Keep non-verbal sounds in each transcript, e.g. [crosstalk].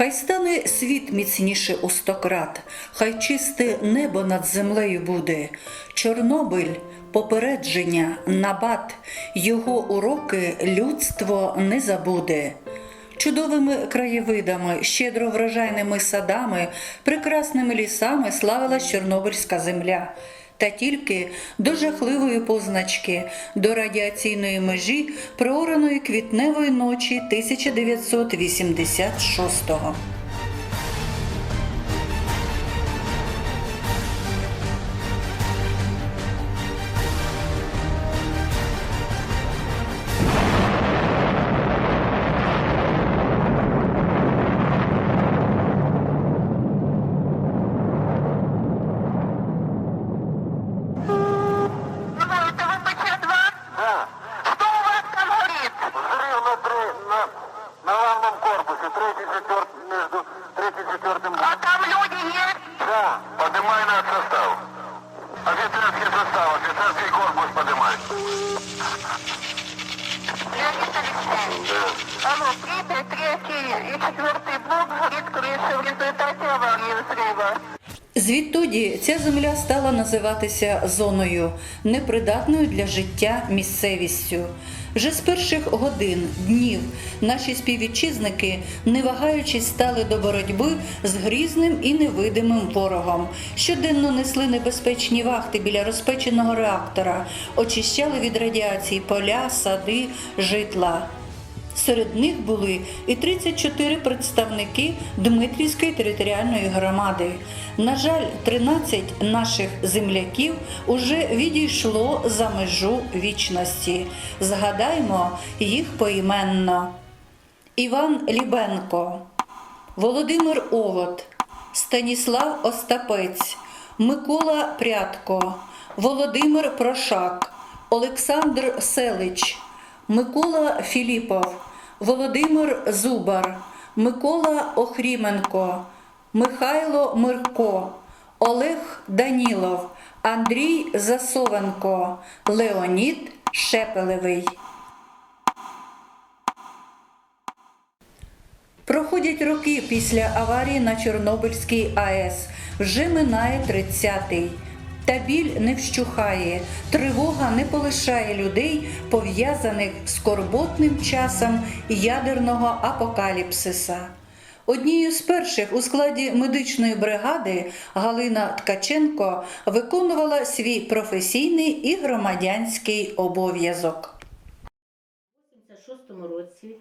Хай стане світ міцніше у стократ, хай чисте небо над землею буде. Чорнобиль, попередження, набат, його уроки людство не забуде. Чудовими краєвидами, щедро врожайними садами, прекрасними лісами славилась Чорнобильська земля. Та тільки до жахливої позначки, до радіаційної межі проораної квітневої ночі 1986-го. Это Звідтоді ця земля стала називатися зоною, непридатною для життя місцевістю. Вже з перших годин, днів наші співвітчизники, не вагаючись, стали до боротьби з грізним і невидимим ворогом. Щоденно несли небезпечні вахти біля розпеченого реактора, очищали від радіації поля, сади, житла. Серед них були і 34 представники Дмитрівської територіальної громади. На жаль, 13 наших земляків уже відійшло за межу вічності. Згадаймо їх поіменно: Іван Лібенко, Володимир Овод, Станіслав Остапець, Микола Прядко, Володимир Прошак, Олександр Селич, Микола Філіпов, Володимир Зубар, Микола Охріменко, Михайло Мирко, Олег Данілов, Андрій Засовенко, Леонід Шепелевий. Проходять роки після аварії на Чорнобильській АЕС. Вже минає 30-й. Та біль не вщухає, тривога не полишає людей, пов'язаних з скорботним часом ядерного апокаліпсиса. Однією з перших у складі медичної бригади Галина Ткаченко виконувала свій професійний і громадянський обов'язок. У 1986 році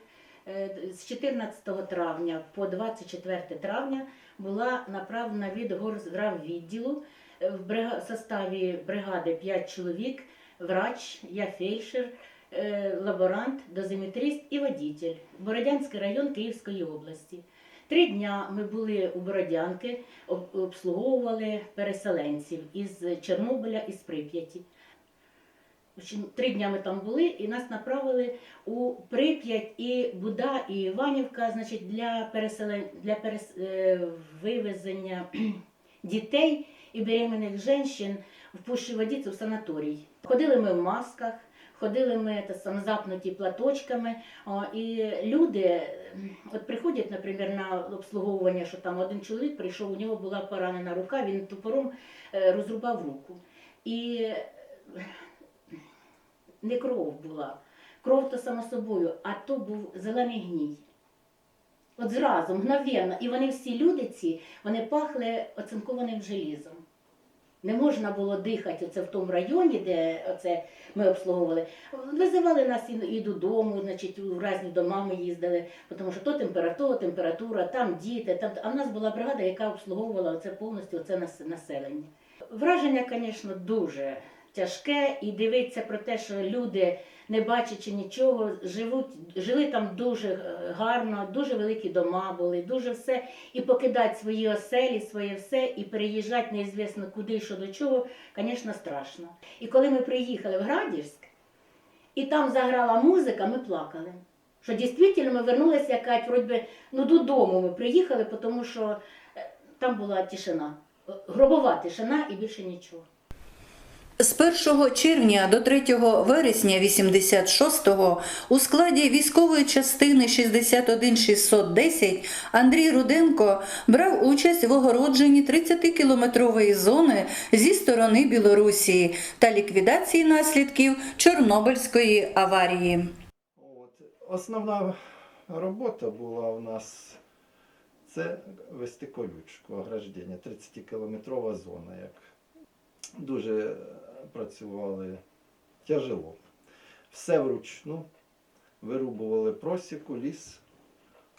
е, з 14 травня по 24 травня була направлена від горздраввідділу в составі бригади 5 чоловік, врач, я фельдшер, е, лаборант, дозиметрист і водитель. Бородянський район Київської області. Три дня ми були у Бородянки, обслуговували переселенців із Чорнобиля і з Прип'яті. Три дня ми там були і нас направили у Прип'ять і Буда, і Іванівка, значить, для переселен... для перес... е, вивезення [clears throat] дітей і беременних жінок в Пущі Водіці в санаторій. Ходили ми в масках, ходили ми та сам запнуті платочками. О, і люди от приходять, наприклад, на обслуговування, що там один чоловік прийшов, у нього була поранена рука, він топором е, розрубав руку. І не кров була. Кров то само собою, а то був зелений гній. От зразу, мгновенно. І вони всі люди ці, вони пахли оцинкованим желізом. Не можна було дихати оце в тому районі, де оце ми обслуговували. Визивали нас і, і додому, значить, у разні дома ми їздили, тому що то температура, температура, там діти. Там... А в нас була бригада, яка обслуговувала оце повністю оце населення. Враження, звісно, дуже тяжке, і дивитися про те, що люди, не бачачи нічого, живуть, жили там дуже е, гарно, дуже великі дома були, дуже все. І покидати свої оселі, своє все, і переїжджати неізвісно куди що до чого, звісно, страшно. І коли ми приїхали в Градівськ, і там заграла музика, ми плакали. Що дійсно ми вернулися, як кажуть, вроді ну додому ми приїхали, тому що е, там була тишина. Гробова тишина і більше нічого. З 1 червня до 3 вересня 86-го у складі військової частини 61610 Андрій Руденко брав участь в огородженні 30-кілометрової зони зі сторони Білорусі та ліквідації наслідків Чорнобильської аварії. Основна робота була у нас це вести колючку, ограждення, 30-кілометрова зона. Як дуже працювали тяжело. Все вручну. Вирубували просіку, ліс,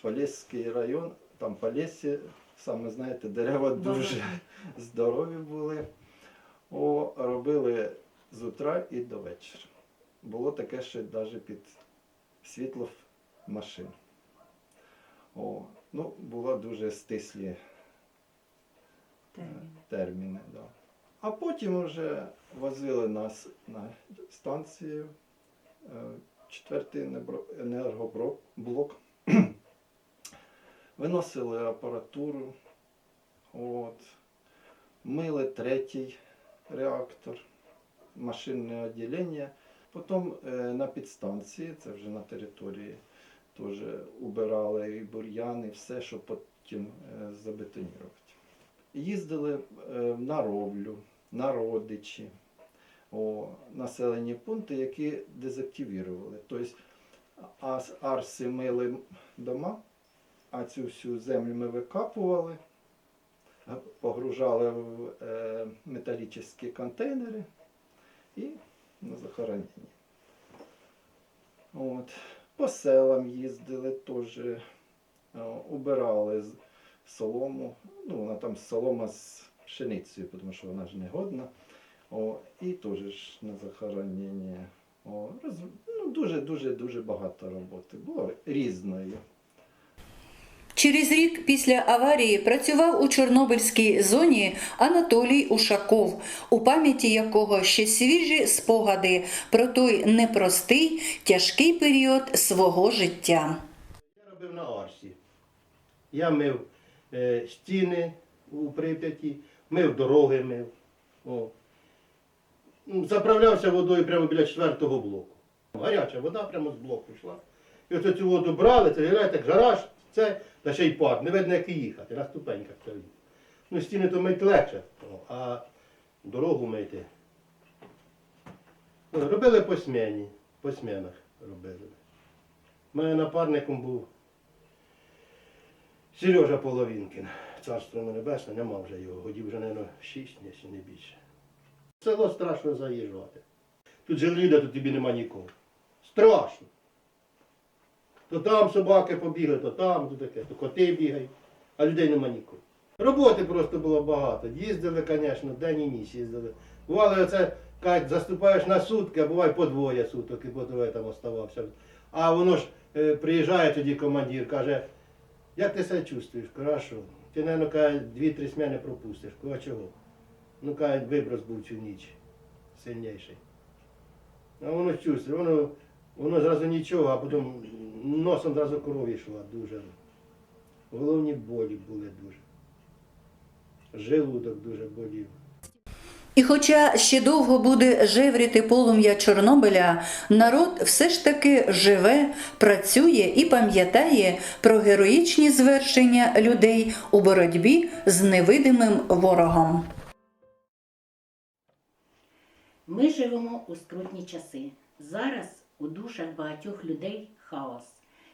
Поліський район, там Полісі, саме знаєте, дерева дуже здорові були. О, робили з утра і до вечора. Було таке, що навіть під світло машин. О, ну, було дуже стислі е, терміни. Да. А потім вже возили нас на станцію, е, четвертий енергоблок, [clears throat] виносили апаратуру, от, мили третій реактор, машинне відділення. Потім е, на підстанції, це вже на території, теж убирали і бур'яни, все, щоб потім е, забетонувати. Їздили на ровлю, на родичі, о, населені пункти, які дезактивували. Тобто арси мили дома, а цю всю землю ми викапували, погружали в е, металічні контейнери і на захоронення. От. По селам їздили теж, е, убирали солому. Ну, вона там солома з пшеницею, тому що вона ж не годна. О, і теж ж на захоронення. О, роз... ну, дуже, дуже, дуже багато роботи. Було різної. Через рік після аварії працював у Чорнобильській зоні Анатолій Ушаков, у пам'яті якого ще свіжі спогади про той непростий, тяжкий період свого життя. Я робив на Арсі. Я мив е, стіни у Прип'яті, мив дороги мив. О. Ну, Заправлявся водою прямо біля четвертого блоку. Гаряча вода прямо з блоку йшла. І оце цю воду брали, це грає гараж, це, та ще й пар. Не видно, як і їхати, на ступеньках це. Ну, стіни то мити легше, о, а дорогу мити. Робили по смені, по смінах робили. У мене напарником був Сережа Половінкін. Царство небесне, нема вже його. Годів вже, мабуть, шість, якщо не більше. Село страшно заїжджати. Тут же люди, тут тобі нема нікого. Страшно. То там собаки побігли, то там, то таке, то коти бігають, а людей нема нікого. Роботи просто було багато. Їздили, звісно, день і ніч їздили. Бувало, оце, кажуть, заступаєш на сутки, а буває по двоє суток, і по двоє там оставався. А воно ж е, приїжджає тоді командир, каже, як ти себе чувствуєш? Хорошо. Ти, мабуть, каже, дві-три сміни пропустиш. кого чого? Ну, каже, виброс був цю ніч сильніший. А воно чувствує, воно, воно зразу нічого, а потім носом зразу кров йшла дуже. Головні болі були дуже. Желудок дуже болів. І хоча ще довго буде жевріти полум'я Чорнобиля, народ все ж таки живе, працює і пам'ятає про героїчні звершення людей у боротьбі з невидимим ворогом. Ми живемо у скрутні часи. Зараз у душах багатьох людей хаос.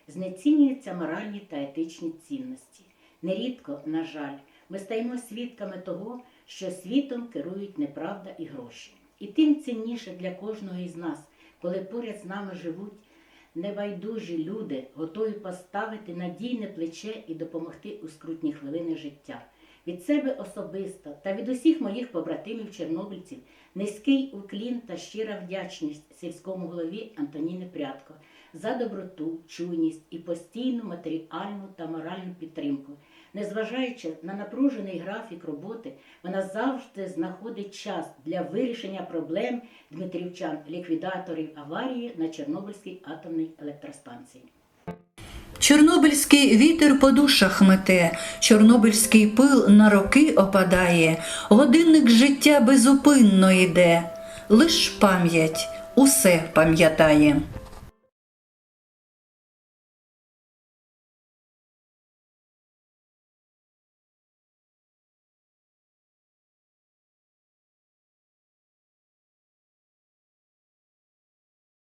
Знецінюються моральні та етичні цінності. Нерідко, на жаль, ми стаємо свідками того, що світом керують неправда і гроші. І тим цінніше для кожного із нас, коли поряд з нами живуть небайдужі люди, готові поставити надійне плече і допомогти у скрутні хвилини життя. Від себе особисто та від усіх моїх побратимів чорнобильців низький уклін та щира вдячність сільському голові Антоніни Прядко за доброту, чуйність і постійну матеріальну та моральну підтримку. Незважаючи на напружений графік роботи, вона завжди знаходить час для вирішення проблем дмитрівчан, ліквідаторів аварії на Чорнобильській атомній електростанції. Чорнобильський вітер по душах мете, чорнобильський пил на роки опадає, годинник життя безупинно йде. лиш пам'ять усе пам'ятає.